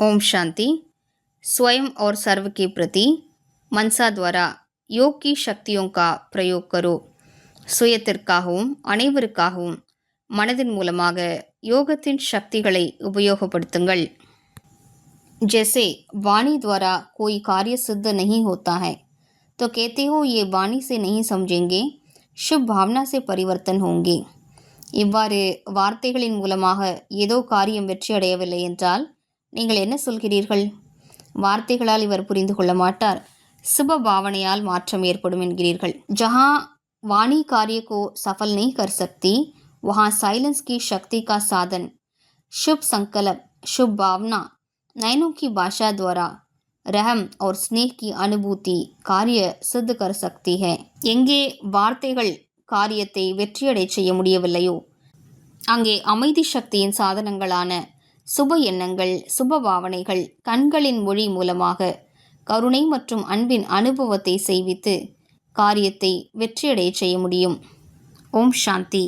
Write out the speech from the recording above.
ओम शांति स्वयं और सर्व के प्रति मनसा द्वारा योग की शक्तियों का प्रयोग करो சுயத்திற்காகவும் அனைவருக்காகவும் மனதின் மூலமாக யோகத்தின் சக்திகளை உபயோகப்படுத்துங்கள் जैसे वाणी द्वारा कोई कार्य सिद्ध नहीं होता है तो कहते हो ये वाणी से नहीं समझेंगे शुभ भावना से परिवर्तन होंगे இவ்வாறு வார்த்தைகளின் மூலமாக ஏதோ காரியம் வெற்றியடையவில்லை என்றால் நீங்கள் என்ன சொல்கிறீர்கள் வார்த்தைகளால் இவர் புரிந்து கொள்ள மாட்டார் சுப பாவனையால் மாற்றம் ஏற்படும் என்கிறீர்கள் ஜஹா वाणी कार्य को सफल नहीं कर सकती वहाँ साइलेंस की शक्ति का साधन शुभ संकल्प शुभ भावना नयनों की भाषा द्वारा रहम और स्नेह की अनुभूति कार्य सिद्ध कर सकती है எங்கே வார்த்தைகள் காரியத்தை வெற்றியடை செய்ய முடியவில்லையோ அங்கே அமைதி சக்தியின் சாதனங்களான சுப எண்ணங்கள் சுப பாவனைகள் கண்களின் மொழி மூலமாக கருணை மற்றும் அன்பின் அனுபவத்தை செய்வித்து காரியத்தை வெற்றியடைய செய்ய முடியும். ஓம் சாந்தி.